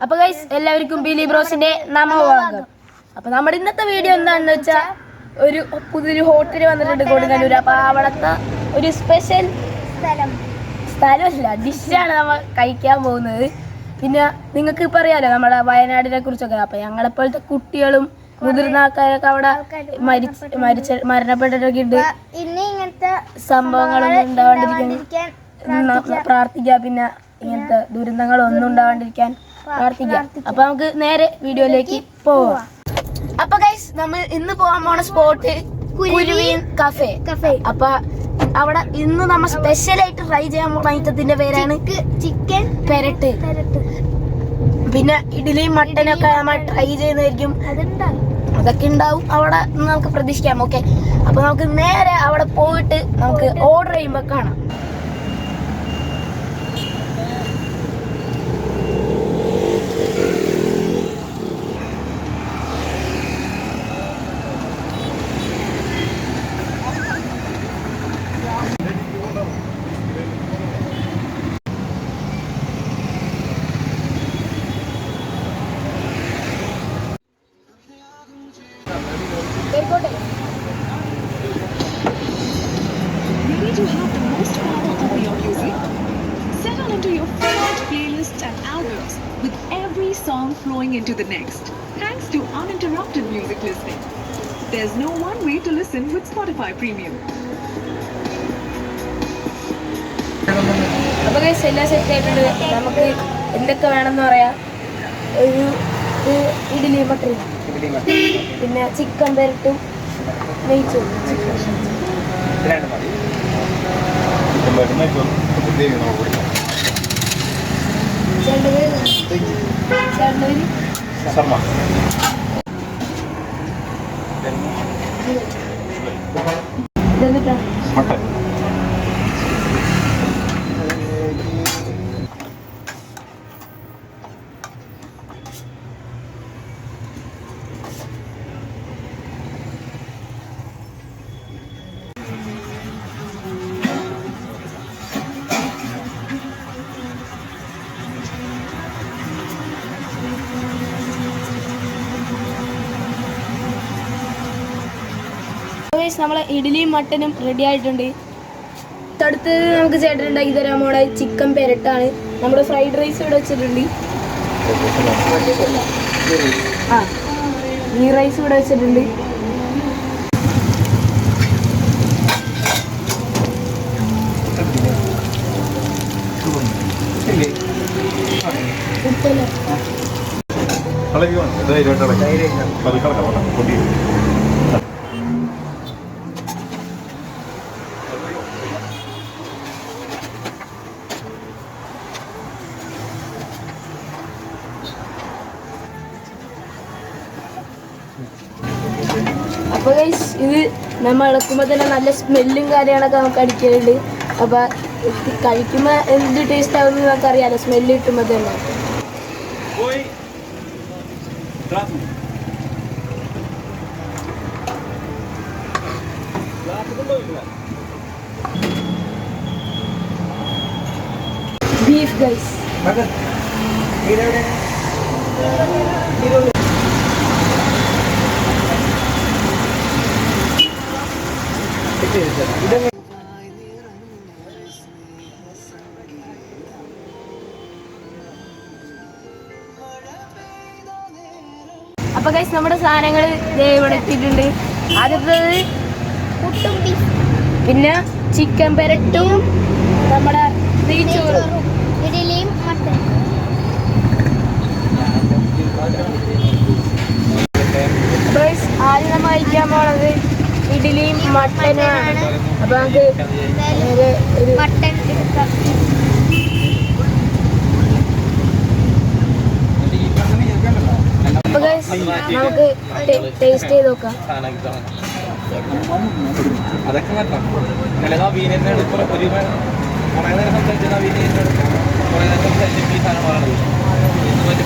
അപ്പൊ ഗൈസ് എല്ലാവർക്കും ബിലി ബ്രോസിന്റെ നാമവാകം അപ്പൊ നമ്മുടെ ഇന്നത്തെ വീഡിയോ എന്താണെന്ന് വെച്ചാൽ ഒരു പുതിയൊരു ഹോട്ടൽ വന്നിട്ടുണ്ട് കൊടുങ്ങല്ലൂർ അപ്പൊ അവിടത്തെ ഒരു സ്പെഷ്യൽ സ്ഥലം. സ്ഥലമല്ല ഡിഷാണ് നമ്മൾ കഴിക്കാൻ പോകുന്നത്. പിന്നെ നിങ്ങൾക്ക് ഇപ്പൊ അറിയാലോ നമ്മുടെ വയനാടിനെ കുറിച്ചൊക്കെ. അപ്പൊ ഞങ്ങളെപ്പോലത്തെ കുട്ടികളും മുതിർന്ന ആൾക്കാരൊക്കെ അവിടെ മരിച്ച് മരിച്ച മരണപ്പെട്ടിട്ടൊക്കെ ഉണ്ട്. ഇനി ഇങ്ങനത്തെ സംഭവങ്ങളൊന്നും ഉണ്ടാവാണ്ടിരിക്കാൻ ഉണ്ടാവാണ്ടിരിക്കാൻ പ്രാർത്ഥിക്കുക പിന്നെ ഇങ്ങനത്തെ ദുരന്തങ്ങളൊന്നും ഉണ്ടാവാണ്ടിരിക്കാൻ പ്രാർത്ഥിക്കുക അപ്പൊ നമുക്ക് നേരെ വീഡിയോയിലേക്ക് പോവാം. അപ്പൊ ഗൈസ് നമ്മൾ ഇന്ന് പോകാൻ പോണ സ്പോട്ട് കുരുവീൻ കഫേ കഫേ അപ്പൊ അവിടെ ഇന്ന് നമ്മൾ സ്പെഷ്യൽ ആയിട്ട് ട്രൈ ചെയ്യാൻ പോണ ഐറ്റത്തിന്റെ പേരാണ് ചിക്കൻ പെരട്ട്. പിന്നെ ഇഡ്ഡലിയും മട്ടനൊക്കെ നമ്മൾ ട്രൈ ചെയ്യുന്നതായിരിക്കും. അതൊക്കെ ഉണ്ടാവും. അവിടെ നമുക്ക് പ്രതീക്ഷിക്കാം. ഓക്കെ അപ്പൊ നമുക്ക് നേരെ അവിടെ പോയിട്ട് നമുക്ക് ഓർഡർ ചെയ്യുമ്പോ കാണാം. into the next, thanks to uninterrupted music listening. There's no one way to listen with Spotify Premium. അപ്പൊ guys എല്ലാം സെറ്റ് ആയിട്ടുണ്ട് നമുക്ക് എന്തൊക്കെ വേണമെന്ന് പറയാം ഒരു ഒരു ഇഡ്ഡലി മട്ടൻ പിന്നെ ചിക്കൻ പെരട്ടും നെയ്ച്ചോറും ഇതിനായിട്ട് മതി മരുന്ന് ശർമ്മ. മട്ടൻ. ഗൈസ് നമ്മളെ ഇഡ്ഡലിയും മട്ടനും റെഡി ആയിട്ടുണ്ട്. അടുത്ത് നമുക്ക് ചേട്ടൻ ഉണ്ടാക്കി തരാൻ പോണ ചിക്കൻ പെരട്ടാണ്. നമ്മുടെ ഫ്രൈഡ് റൈസ് ഇവിടെ വെച്ചിട്ടുണ്ട്. ആ ഈ റൈസ് ഇവിടെ വെച്ചിട്ടുണ്ട്. ഉപ്പല്ല. കളയുക ധൈര്യമായിട്ട് ഇളക്കി പതുക്കെ ഇളക്കാം അപ്പൊ ഗൈസ് ഇത് നമ്മൾ ഇളക്കുമ്പോൾ തന്നെ നല്ല സ്മെല്ലും കാര്യങ്ങളൊക്കെ നമുക്ക് അടിക്കലുണ്ട്. അപ്പൊ കഴിക്കുമ്പോ കഴിക്കുമ്പോൾ എന്ത് ടേസ്റ്റ് ആവുമെന്ന് നമുക്ക് അറിയാലോ സ്മെല്ല് കിട്ടുമ്പോൾ തന്നെ ബീഫ് ഗൈസ് അപ്പൊ ഗൈസ് നമ്മുടെ സാധനങ്ങൾ ഇവിടെ എത്തിയിട്ടുണ്ട് ആദ്യത്തേത് പിന്നെ ചിക്കൻ പെരട്ടും നമ്മുടെ നെയ്ച്ചോറും ഇഡലിയും മട്ടൻ. ആദ്യം നമ്മൾ കഴിക്കാൻ പോണത് ഇഡ്ഡലിയും മട്ടനുമാണ്. അപ്പൊ നമുക്ക് ഒരു മട്ടൻ നമുക്ക് ടേസ്റ്റ് ചെയ്ത് നോക്കാം. അതൊക്കെ അല്ല നവീനെന്നെ എടുക്കും ഒരു കുറെ നേരം സംസാരിച്ച നവീനെന്നെ എടുക്കും. കുറെ നേരം സംസാരിച്ച ഈ സാധനം പറയണത് മറ്റേ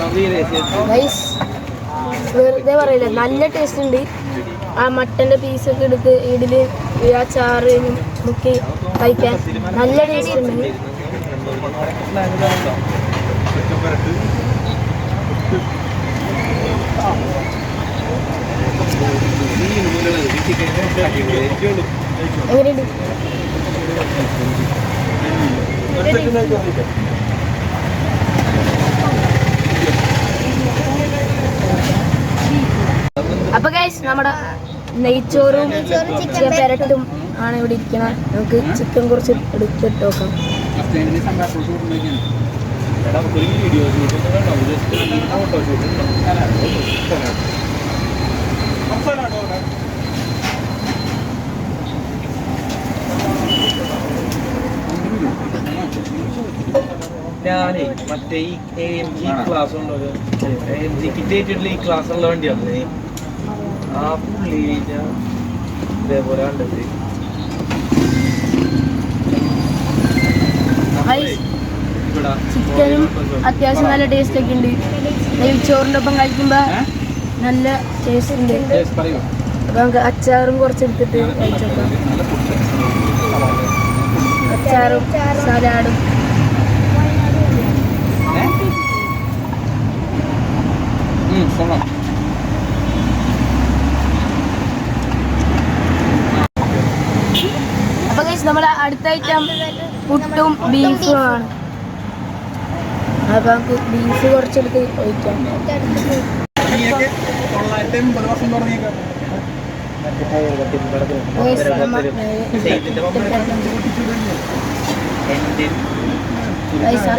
നമ്മൾ ഗൈസ് വെറുതെ പറയില്ല. നല്ല ടേസ്റ്റ് ഉണ്ട്. ആ മട്ടന്റെ പീസൊക്കെ എടുത്ത് ഇഡലി ആ ചാറ് മുക്കി കഴിക്കാൻ നല്ല ടേസ്റ്റ് ഉണ്ട്. എങ്ങനെയുണ്ട്? അപ്പൊ ഗൈസ് നമ്മുടെ നെയ്ച്ചോറും ചിക്കൻ പെരട്ടും ആണ് ഇവിടെ ഇരിക്കണം. നമുക്ക് ചിക്കൻ കുറച്ച് എടുത്തിട്ട് നോക്കാം. ഞാനേ മറ്റേ ഈ എ എം ജി ക്ലാസ് ഉണ്ടോ? എ എം ജി കിറ്റേറ്റഡിൽ ഈ ക്ലാസ് ഉള്ള വണ്ടിയാണ് ആ പുള്ളി ഇതേപോലെ ചിക്കനും അത്യാവശ്യം നല്ല ടേസ്റ്റ് ഒക്കെ ഉണ്ട്. നെയ്ച്ചോറിന്റെ ഒപ്പം കഴിക്കുമ്പോൾ നല്ല ടേസ്റ്റ് ഉണ്ട്. അപ്പൊ നമുക്ക് അച്ചാറും കുറച്ചെടുത്തിട്ട് കഴിച്ചോക്കാം അച്ചാറും സലാഡും. ഉം, കൊള്ളാം. അപ്പൊ കഴിച്ച് നമ്മുടെ അടുത്ത ഐറ്റം പുട്ടും ബീഫും ആണ്. അപ്പൊ നമുക്ക് ബീഫ് കുറച്ചെടുത്ത് ഒഴിക്കാം.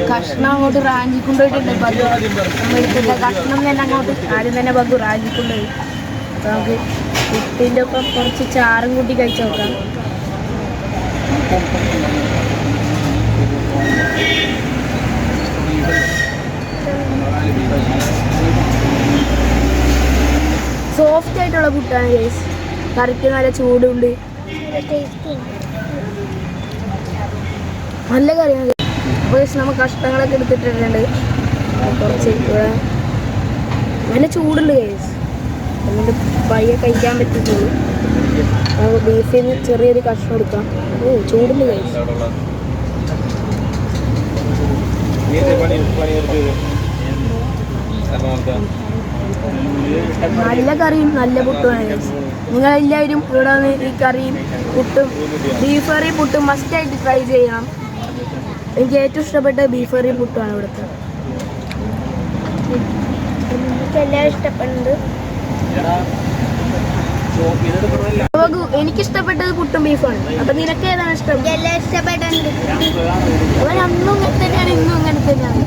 കഷ്ണം അങ്ങോട്ട് റാഞ്ചി കൊണ്ടുപോയിട്ടുണ്ട് ബഗു എടുത്തിട്ട് കഷ്ണം തന്നെ അങ്ങോട്ട് ആദ്യം തന്നെ ബഗു റാഞ്ചി കൊണ്ടുപോയി അപ്പൊ നമുക്ക് പുട്ടിന്റെ ഒപ്പം കുറച്ച് ചാറും കൂട്ടി കഴിച്ചു നോക്കാം. സോഫ്റ്റ് ആയിട്ടുള്ള പുട്ടാണ് ഗൈസ് കറിക്ക് നല്ല ചൂടുണ്ട്. നല്ല കറിയാണ് അപ്പോൾ നമ്മ നമ്മൾ കഷ്ണങ്ങളൊക്കെ എടുത്തിട്ടിട്ടുണ്ട്. കുറച്ച് നല്ല ചൂടുണ്ട് ഗൈസ് എന്നിട്ട് പയ്യെ കഴിക്കാൻ പറ്റത്തുള്ളൂ. നമുക്ക് ബീഫിൽ നിന്ന് ചെറിയൊരു കഷ്ണം എടുക്കാം. ഓ കേസ് നല്ല കറിയും നല്ല പുട്ടുമാണ് നിങ്ങളെല്ലാവരും ഇവിടെ വന്ന് ഈ കറിയും പുട്ടും ബീഫ് കറിയും പുട്ടും മസ്റ്റായിട്ട് ട്രൈ ചെയ്യണം എനിക്ക് ഏറ്റവും ഇഷ്ടപ്പെട്ട ബീഫ് കറിയും പുട്ടുമാണ് ഇവിടുത്തെ. എല്ലാവരും ഇഷ്ടപ്പെടുന്നുണ്ട് ബഗു എനിക്ക് ഇഷ്ടപ്പെട്ടത് പുട്ടും ബീഫാണ് അപ്പൊ നിനക്ക് ഏതാണ് ഇഷ്ടം? എല്ലാം ഇഷ്ടപ്പെട്ടുണ്ട് ഇങ്ങനെ തന്നെയാണ് ഇന്നും അങ്ങനെ തന്നെയാണ്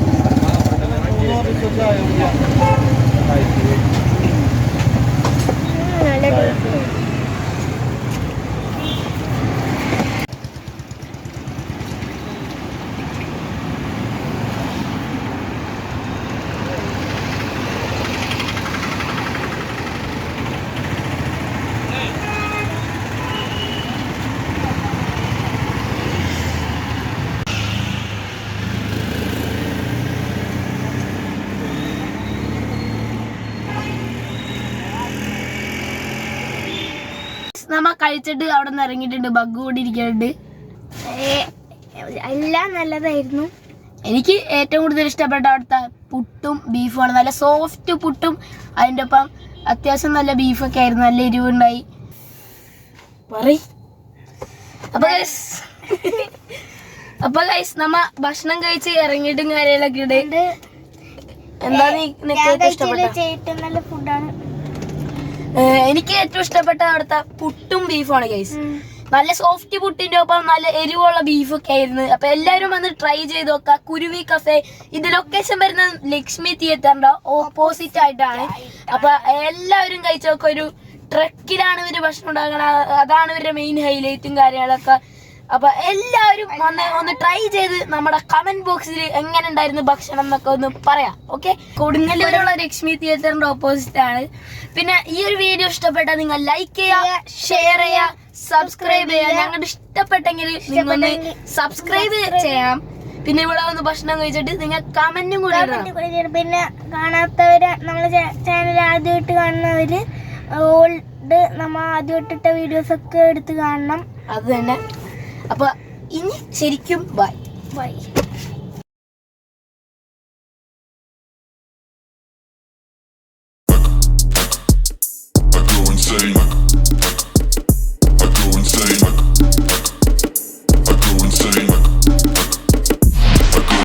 ഉം, നല്ല ടേസ്റ്റ് നമ്മ കഴിച്ചിട്ട് അവിടെ നിന്ന് ഇറങ്ങിയിട്ടുണ്ട് ബഗ് കൂടി ഇരിക്കുന്നുണ്ട്. ഏ, എല്ലാം നല്ലതായിരുന്നു. എനിക്ക് ഏറ്റവും കൂടുതൽ ഇഷ്ടപ്പെട്ട അവിടുത്തെ പുട്ടും ബീഫുമാണ് നല്ല സോഫ്റ്റ് പുട്ടും അതിന്റെ ഒപ്പം അത്യാവശ്യം നല്ല ബീഫൊക്കെ ആയിരുന്നു. നല്ല എരിവുണ്ടായി. പറയ്. അപ്പൊ അപ്പൊ ഗൈസ് നമ്മ ഭക്ഷണം കഴിച്ച് ഇറങ്ങിയിട്ടും കാര്യങ്ങളൊക്കെ ഉണ്ട്. എന്താ നീ നിനക്ക് ഇഷ്ടപ്പെട്ട? നല്ല ഫുഡാണ് എനിക്ക് ഏറ്റവും ഇഷ്ടപ്പെട്ട അവിടുത്തെ പുട്ടും ബീഫാണ് ഗൈസ് നല്ല സോഫ്റ്റ് പുട്ടിന്റെ ഒപ്പം നല്ല എരിവുള്ള ബീഫൊക്കെ ആയിരുന്നു. അപ്പൊ എല്ലാവരും വന്ന് ട്രൈ ചെയ്ത് നോക്കുക. കുരുവി കഫേ ഇത് ലൊക്കേഷൻ വരുന്നത് ലക്ഷ്മി തിയേറ്ററിന്റെ ഓപ്പോസിറ്റ് ആയിട്ടാണ്. അപ്പൊ എല്ലാവരും കഴിച്ചു നോക്കുക ഒരു ട്രക്കിലാണ് ഇവർ ഭക്ഷണം ഉണ്ടാക്കണത് അതാണ് ഇവരുടെ മെയിൻ ഹൈലൈറ്റും കാര്യങ്ങളൊക്കെ. അപ്പൊ എല്ലാവരും വന്ന് ഒന്ന് ട്രൈ ചെയ്ത് നമ്മുടെ കമന്റ് ബോക്സിൽ എങ്ങനെ ഉണ്ടായിരുന്നു ഭക്ഷണം എന്നൊക്കെ ഒന്ന് പറയാം ഓക്കെ കൊടുങ്ങല്ലൂരുള്ള ലക്ഷ്മി തിയേറ്ററിന്റെ ഓപ്പോസിറ്റ് ആണ്. പിന്നെ ഈ ഒരു വീഡിയോ ഇഷ്ടപ്പെട്ടാൽ നിങ്ങൾ ലൈക്ക് ചെയ്യുക ഷെയർ ചെയ്യുക സബ്സ്ക്രൈബ് ചെയ്യുക. ഞങ്ങളുടെ ഇഷ്ടപ്പെട്ടെങ്കിൽ നിങ്ങൾ സബ്സ്ക്രൈബ് ചെയ്യാം. പിന്നെ ഇവിടെ വന്ന് ഭക്ഷണം കഴിച്ചിട്ട് നിങ്ങൾ കമന്റും കൂടി. പിന്നെ കാണാത്തവര് നമ്മുടെ ചാനൽ ആദ്യമായിട്ട് കാണുന്നവര് ഓൾഡ് നമ്മ ആദ്യമായിട്ടിട്ട വീഡിയോസ് ഒക്കെ എടുത്ത് കാണണം. അത് തന്നെ. അപ്പോൾ ഇനി ശരിക്കും ബൈ ബൈ insane.